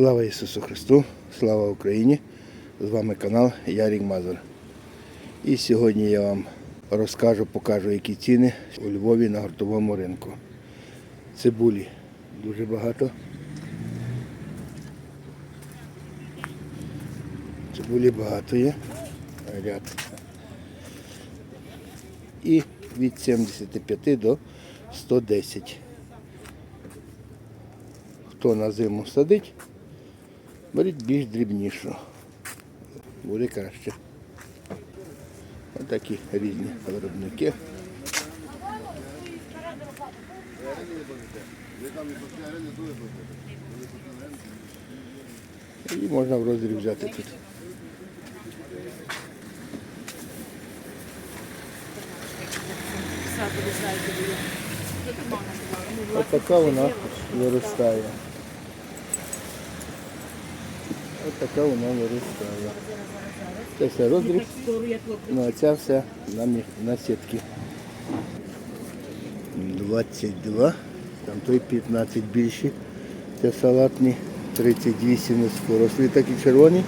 Слава Ісусу Христу, слава Україні! З вами канал Ярік Мазур. І сьогодні я вам розкажу, покажу, які ціни у Львові на гуртовому ринку. Цибулі дуже багато. Цибулі багато є. Ряд. І від 75 до 110. Хто на зиму садить, беріть більш дрібнішу. Буде краще. Ось такі різні виробники. І можна в розріб взяти тут. Ось така вона виростає. Ось така вона виростає. Це все розріб, ну а ця все на, на сітки. 22, там той 15 більші. Це салатні, 38 низькорослі такі червоні,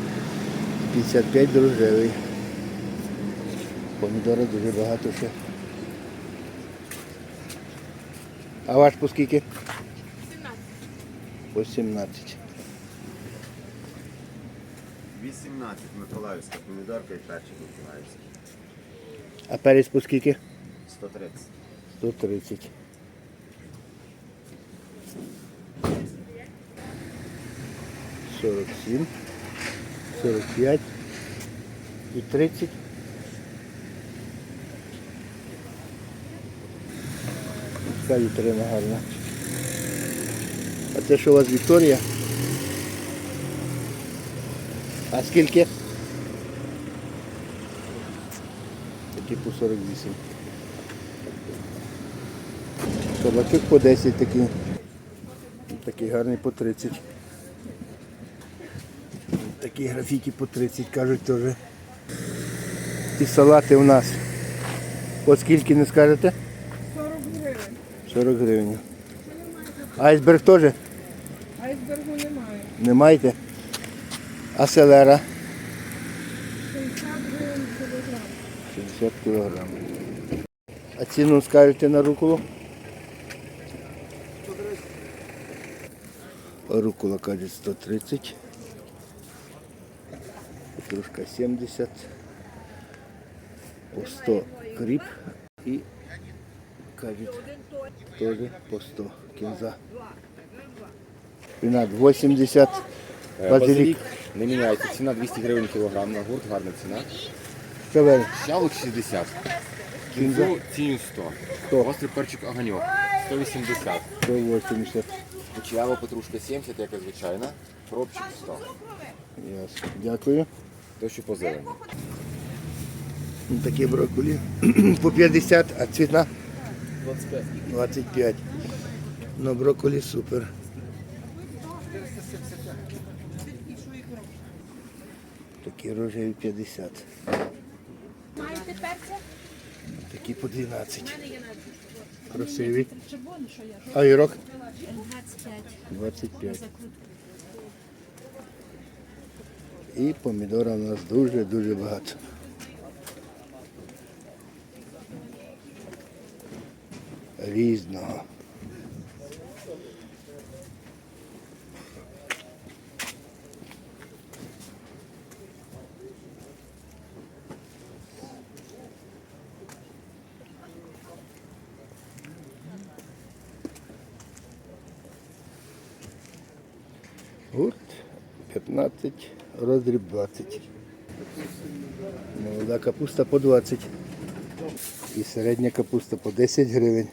55 дрожжевий. Помідори дуже багато ще. А ваш по скільки? 17. По 17. 18 Миколаївська помідорка і перчик Миколаївський. А перець по скільки? 130. 130. Сорок сім, сорок п'ять і тридцять. Така вітрина гарна. А це що у вас Вікторія? А скільки? Такі по 48. Кабачок по 10 такий. Такий гарний по 30. Такі графіті по 30, кажуть теж. Ті салати у нас. По скільки не скажете? 40 гривень. 40 гривень. Айсберг теж Айсбергу немає. не маєте? А селера? 60 гривень кілограм. 60 кг. А ціну скажете на руколу? Рукола каже 130. Петрушка 70. По 100 кріп і кажуть теж по 100 кінза. Пінат 80. Базилік. Базилік не міняється. Ціна 200 гривень кілограм на гурт, гарна ціна. Кавель. Ялук 60. Кінзу ціню 100. Сто. Гострий перчик оганьок 180. 180. Кучерява петрушка 70, яка звичайна. Пробчик 100. Ясно. Дякую. То, що по зелені. Ну, Такі брокколі по 50, а цвітна? 25. 25. Ну, брокколі супер. Такі рожеві 50. Маєте перця? Такі по 12. Красиві. А гірок? 25. 25. І помідора у нас дуже-дуже багато. Різного. Гурт 15, роздріб 20. Молода капуста по 20. І середня капуста по 10 гривень.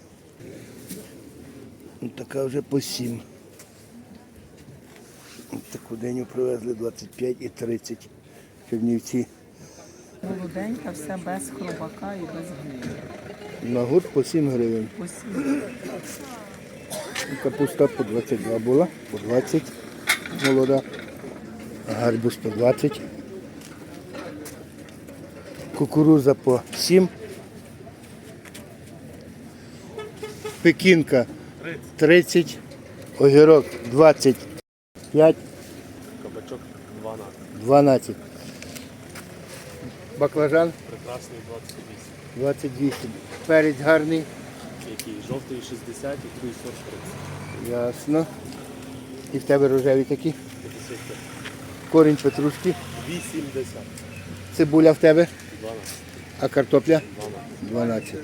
Ну, така вже по 7. От Таку деню привезли 25 і 30. Чернівці. Молоденька, все без хробака і без гнилі. На гурт по 7 гривень. Усі Капуста по 22 була, по 20 молода. Гарбуз по 20. Кукуруза по 7. Пекінка 30. Огірок 25. Кабачок 12. 12. Баклажан Прекрасний 28. 28. Перець гарний. Який жовтий 60 і другий сорт 30. Ясно. І в тебе рожеві такі. 55. Корінь петрушки. 80. Цибуля в тебе. 12. А картопля? 12. 12.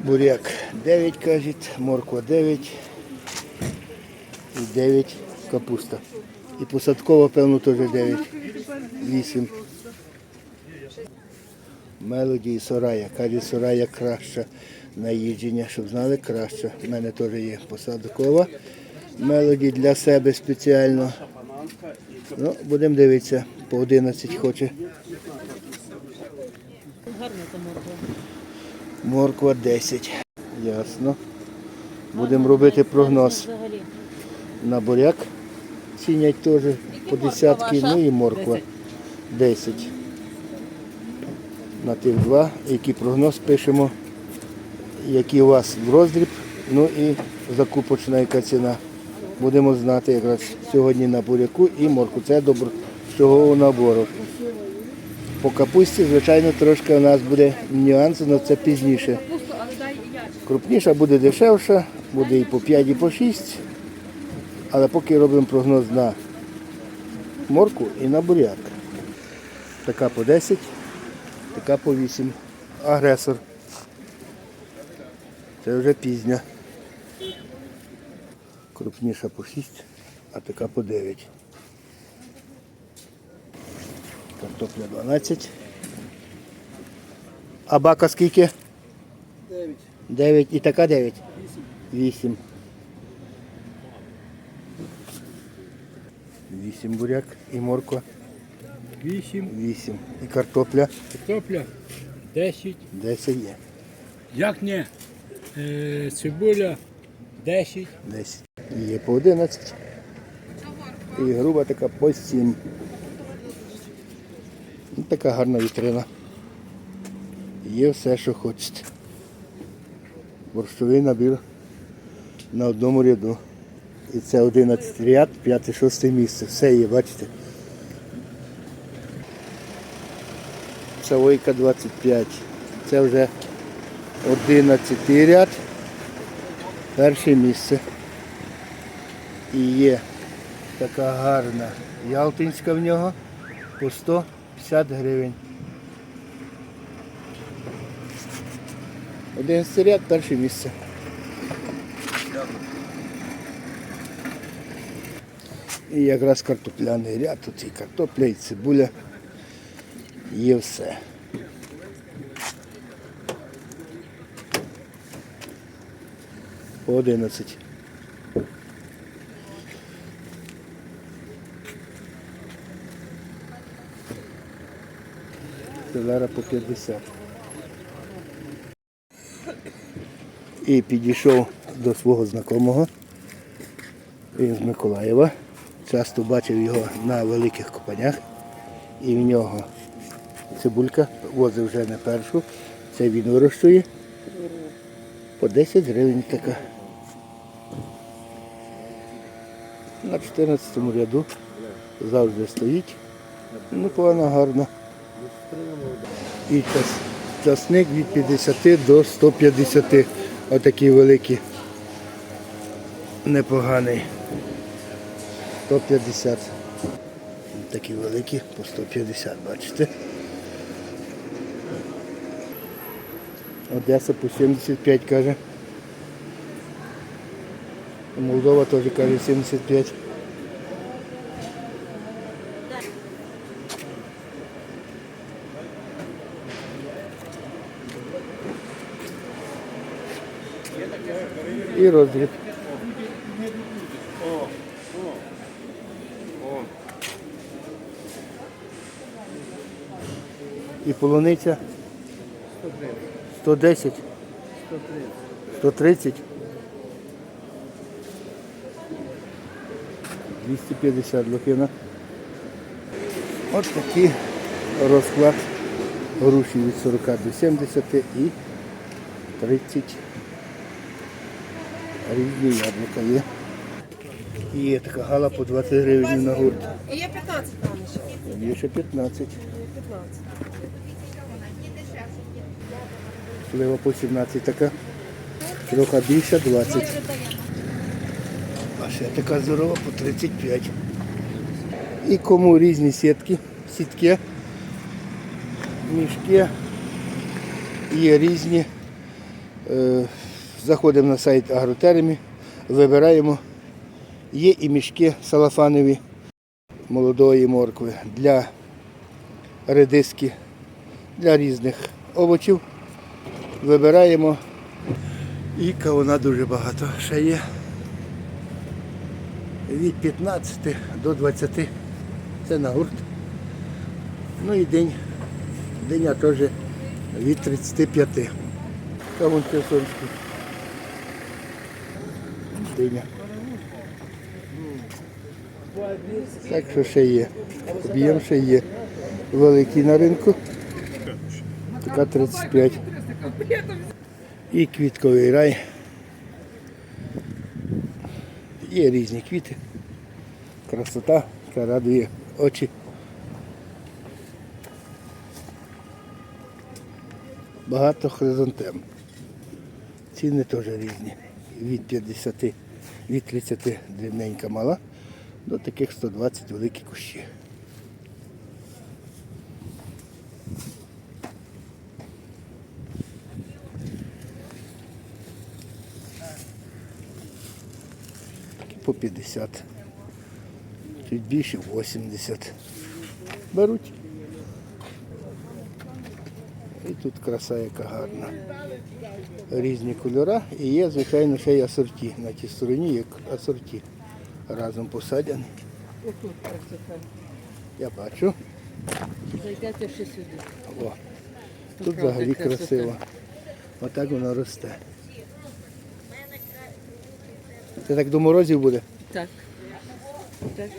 Буряк 9, кажуть, морква 9 і 9 капуста. І посадкова, певно, теж 9. 8. Мелоді і Сорая. Каже, Сорая краща на їдження, щоб знали, краща. У мене теж є посадкова. Мелоді для себе спеціально. Ну, будемо дивитися, по 11 хоче. Морква 10. Ясно. Будемо робити прогноз. На буряк цінять теж по десятки, ну і морква 10. На тих два. Який прогноз пишемо, який у вас в роздріб, ну і закупочна яка ціна. Будемо знати якраз сьогодні на буряку і морку. Це добро всього набору. По капусті, звичайно, трошки у нас буде нюанс, але це пізніше. Крупніша буде дешевша, буде і по 5, і по 6. Але поки робимо прогноз на морку і на буряк. Така по 10, така по 8. Агресор. Це вже пізня. Крупніша по 6, а така по 9. Картопля 12. А бака скільки? 9. 9. І така 9? 8. 8. 8 буряк і морква. 8, 8. І картопля картопля 10. 10 є. Як не? Цибуля 10. 10. Є по 11. І груба така по 7. Ну, така гарна вітрина. Є все, що хочете. Борщовий набір на одному ряду. І це 11 ряд, 5-6 місце. Все є, бачите. Савойка 25. Це вже 11 ряд. Перше місце. І є така гарна ялтинська в нього по 150 гривень. Один ряд, перше місце. І якраз картопляний ряд, тут і картопля, і цибуля. Є все. По 11. Селера по 50. І підійшов до свого знайомого. Він з Миколаєва. Часто бачив його на великих копанях. І в нього цибулька возив вже не першу. Це він вирощує. По 10 гривень така. На 14 ряду завжди стоїть. Ну, вона гарна. І часник від 50 до 150. Отакий великий. Непоганий. 150. Такі великі по 150, бачите. Одеса по 75 каже. Молдова теж каже 75. І роздріб. І полуниця 110. 130. 250 лохина. От такий розклад груші від 40 до 70 і 30 різні яблука є. Є така гала по 20 гривень на гурт. І є 15 там ще. Є ще 15. 15. Слива по 17 така. Трохи більша 20. А ще така здорова по 35. І кому різні сітки, сітки, мішки. Є різні. Е, Заходимо на сайт Агротермі, вибираємо. Є і мішки салафанові молодої моркви для редиски, для різних овочів. Вибираємо. І кавуна дуже багато ще є. Від 15 до 20. Це на гурт. Ну і день. Диня теж від 35. Кавун Херсонський. Диня. Так що ще є. Об'єм ще є. Великий на ринку. Така 35. І квітковий рай. Є різні квіти. Красота, яка радує очі. Багато хризантем. Ціни теж різні. Від 50, від 30 дрібненька мала до таких 120 великі кущі. По 50. Чуть більше 80. Беруть. І тут краса яка гарна. Різні кольори. І є, звичайно, ще й асорті. На тій стороні є асорті. Разом посадяні. Я бачу. Зайдете ще сюди. О, тут взагалі красиво. Отак воно росте. Це так до морозів буде? Так. так.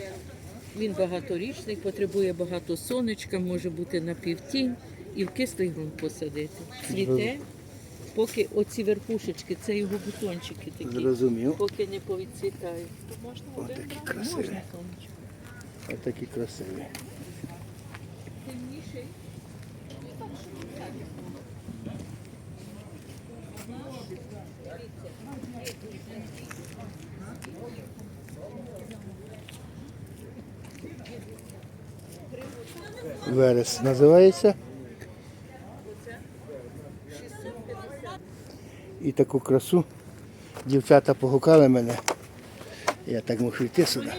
Він багаторічний, потребує багато сонечка, може бути на півтінь і в кислий ґрунт посадити. Цвіте, поки оці верхушечки, це його бутончики такі, Зрозумів. поки не повідцвітають. Ось такі красиві. Можна, сонечко. Ось такі красиві. Верес називається. І таку красу дівчата погукали мене. Я так мушу йти сюди.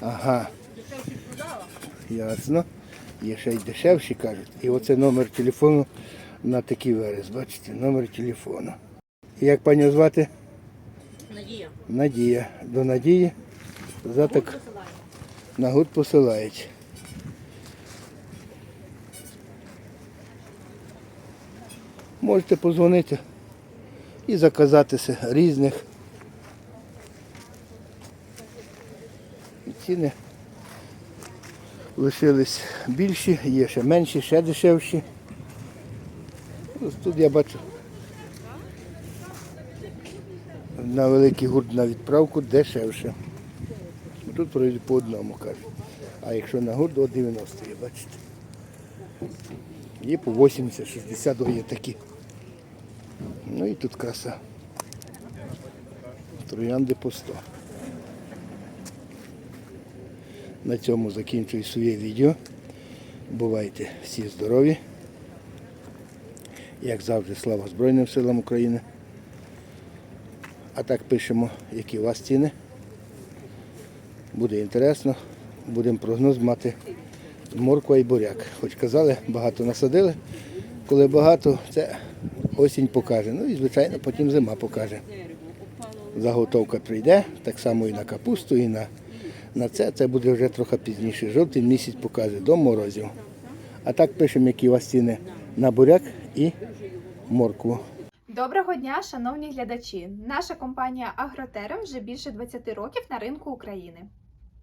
Ага. Ясно. Є ще й дешевші кажуть. І оце номер телефону на такий верес. Бачите, номер телефону. Як пані звати? Надія. Надія. До Надії заток на гуд посилають. Можете позвонити і заказатися різних. Ціни лишились більші, є ще менші, ще дешевші. Ось тут я бачу на великий гурт на відправку дешевше. Тут продають по одному кажуть. А якщо на гурт, до 90 є, бачите. Є по 80, 60 є такі. Ну і тут краса. Троянди по 100. На цьому закінчую своє відео. Бувайте всі здорові. Як завжди, слава Збройним силам України. А так пишемо, які у вас ціни. Буде інтересно. Будемо прогноз мати морква і буряк. Хоч казали, багато насадили. Коли багато, це осінь покаже. Ну і звичайно потім зима покаже. Заготовка прийде, так само і на капусту, і на, на це. Це буде вже трохи пізніше. Жовтий місяць покаже до морозів. А так пишемо, які у вас ціни на буряк і моркву. Доброго дня, шановні глядачі! Наша компанія Агротерем вже більше 20 років на ринку України.